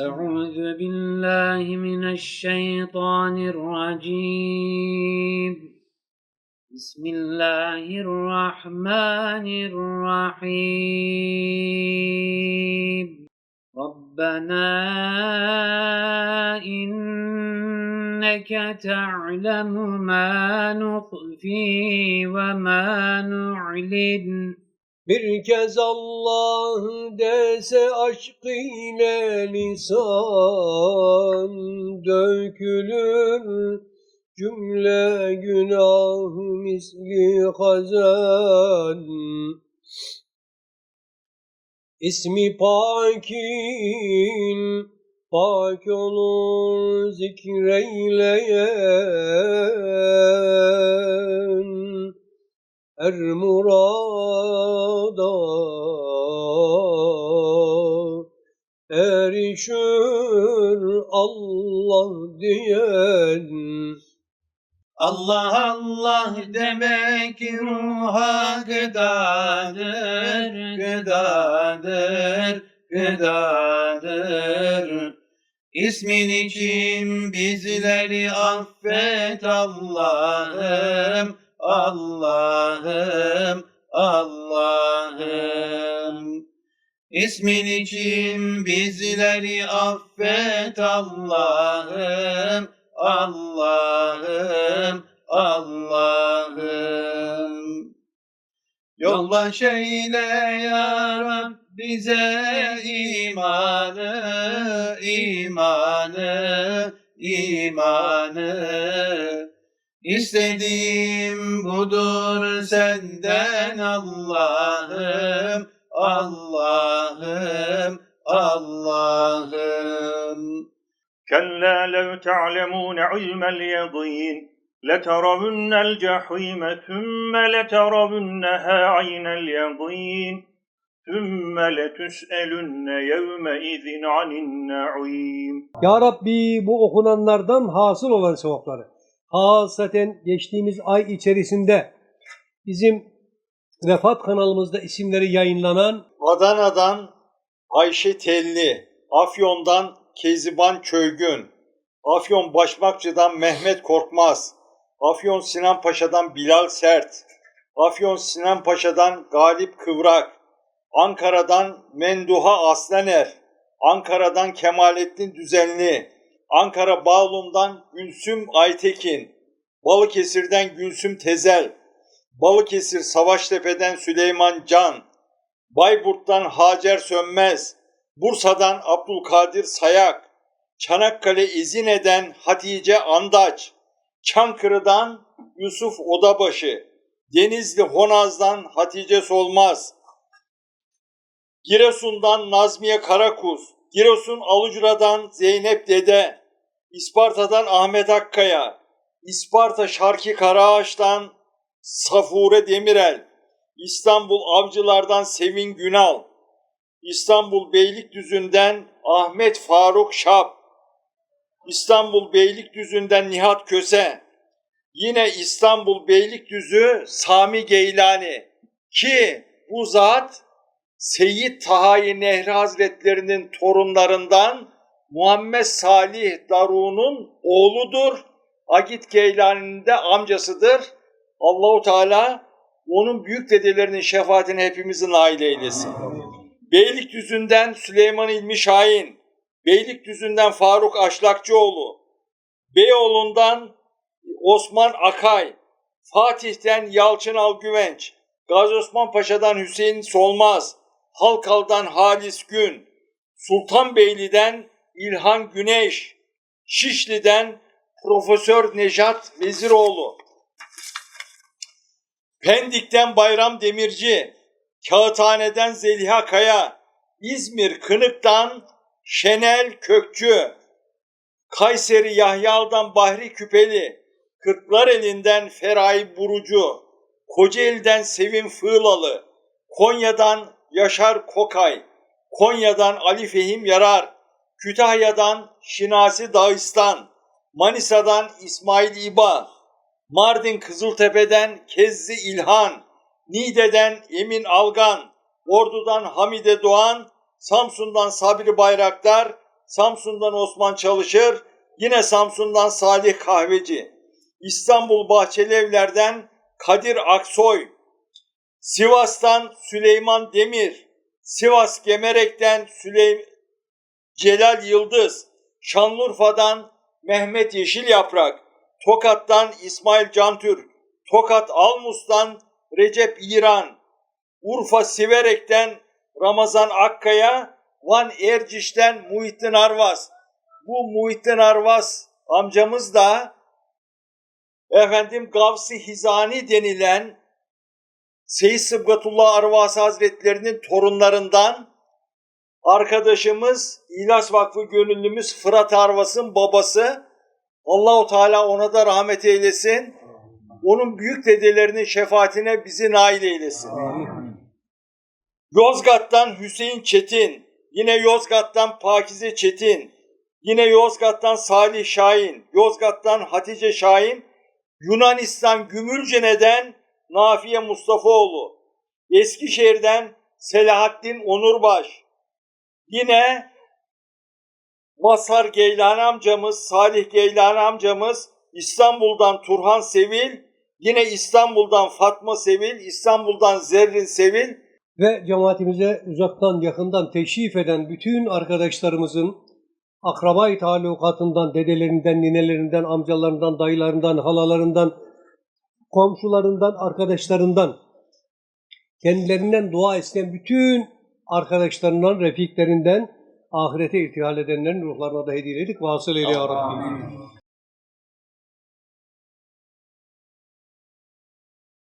أعوذ بالله من الشيطان الرجيم. بسم الله الرحمن الرحيم. ربنا إنك تعلم ما نخفي وما نعلن. Bir kez Allah dese aşk ile lisan dökülür. Cümle günah misli hazan İsmi pakin pak olur zikreyleyen er murada. Erişir Allah diyen. Allah Allah demek ruha gıdadır, gıdadır, gıdadır. İsmin için bizleri affet Allah'ım, Allah'ım, Allah'ım. İsmin için bizleri affet Allah'ım, Allah'ım, Allah'ım. Yolla şeyle ya Rab bize imanı, imanı, imanı. İstediğim budur senden Allah'ım, Allah'ım, Allah'ım. كلا لو تعلمون علم اليقين لترون الجحيم ثم لترونها عين اليقين ثم لتسألن يومئذ عن النعيم Ya Rabbi bu okunanlardan hasıl olan sevapları. Hasaten geçtiğimiz ay içerisinde bizim Vefat kanalımızda isimleri yayınlanan Adana'dan Ayşe Telli, Afyon'dan Keziban Çöygün, Afyon Başmakçı'dan Mehmet Korkmaz, Afyon Sinan Paşa'dan Bilal Sert, Afyon Sinan Paşa'dan Galip Kıvrak, Ankara'dan Menduha Aslaner, Ankara'dan Kemalettin Düzenli, Ankara Bağlum'dan Gülsüm Aytekin, Balıkesir'den Gülsüm Tezel, Balıkesir Savaştepe'den Süleyman Can, Bayburt'tan Hacer Sönmez, Bursa'dan Abdülkadir Sayak, Çanakkale İzine'den Hatice Andaç, Çankırı'dan Yusuf Odabaşı, Denizli Honaz'dan Hatice Solmaz, Giresun'dan Nazmiye Karakuz, Giresun Alucra'dan Zeynep Dede, İsparta'dan Ahmet Akkaya, İsparta Şarki Karaağaç'tan Safure Demirel, İstanbul Avcılar'dan Sevin Günal, İstanbul Beylikdüzü'nden Ahmet Faruk Şap, İstanbul Beylikdüzü'nden Nihat Köse, yine İstanbul Beylikdüzü Sami Geylani ki bu zat Seyyid Tahayi Nehri Hazretlerinin torunlarından Muhammed Salih Daru'nun oğludur. Agit Geylani'nin de amcasıdır. Allahu Teala onun büyük dedelerinin şefaatini hepimizin nail eylesin. Beylikdüzü'nden Süleyman İlmi Şahin, Beylikdüzü'nden Faruk Aşlakçıoğlu, Beyoğlu'ndan Osman Akay, Fatih'ten Yalçın Algüvenç, Gazi Osman Paşa'dan Hüseyin Solmaz, Halkal'dan Halis Gün, Sultanbeyli'den İlhan Güneş, Şişli'den Profesör Nejat Veziroğlu, Pendik'ten Bayram Demirci, Kağıthane'den Zeliha Kaya, İzmir Kınık'tan Şenel Kökçü, Kayseri Yahyal'dan Bahri Küpeli, Kırklareli'nden Feray Burucu, Kocaeli'den Sevim Fığlalı, Konya'dan Yaşar Kokay, Konya'dan Ali Fehim Yarar, Kütahya'dan Şinasi Dağistan, Manisa'dan İsmail İba, Mardin Kızıltepe'den Kezzi İlhan, Niğde'den Emin Algan, Ordu'dan Hamide Doğan, Samsun'dan Sabri Bayraktar, Samsun'dan Osman Çalışır, yine Samsun'dan Salih Kahveci, İstanbul Bahçelievler'den Kadir Aksoy, Sivas'tan Süleyman Demir, Sivas Gemerek'ten Süleym Celal Yıldız, Şanlıurfa'dan Mehmet Yeşil Yaprak, Tokat'tan İsmail Cantür, Tokat Almus'tan Recep İran, Urfa Siverek'ten Ramazan Akkaya, Van Erciş'ten Muhittin Arvas. Bu Muhittin Arvas amcamız da efendim Gavsi Hizani denilen Seyyid Sıbgatullah Arvasi Hazretlerinin torunlarından arkadaşımız İlas Vakfı gönüllümüz Fırat Arvas'ın babası. Allahu Teala ona da rahmet eylesin. Onun büyük dedelerinin şefaatine bizi nail eylesin. Yozgat'tan Hüseyin Çetin, yine Yozgat'tan Pakize Çetin, yine Yozgat'tan Salih Şahin, Yozgat'tan Hatice Şahin, Yunanistan Gümülcene'den Nafiye Mustafaoğlu, Eskişehir'den Selahattin Onurbaş, yine Mazhar Geylan amcamız, Salih Geylan amcamız, İstanbul'dan Turhan Sevil, yine İstanbul'dan Fatma Sevil, İstanbul'dan Zerrin Sevil, ve cemaatimize uzaktan yakından teşrif eden bütün arkadaşlarımızın akrabayı talukatından, dedelerinden, ninelerinden, amcalarından, dayılarından, halalarından, komşularından, arkadaşlarından, kendilerinden dua isteyen bütün arkadaşlarından, refiklerinden, ahirete irtihal edenlerin ruhlarına da hediye edip vasıl eyle ya Rabbi.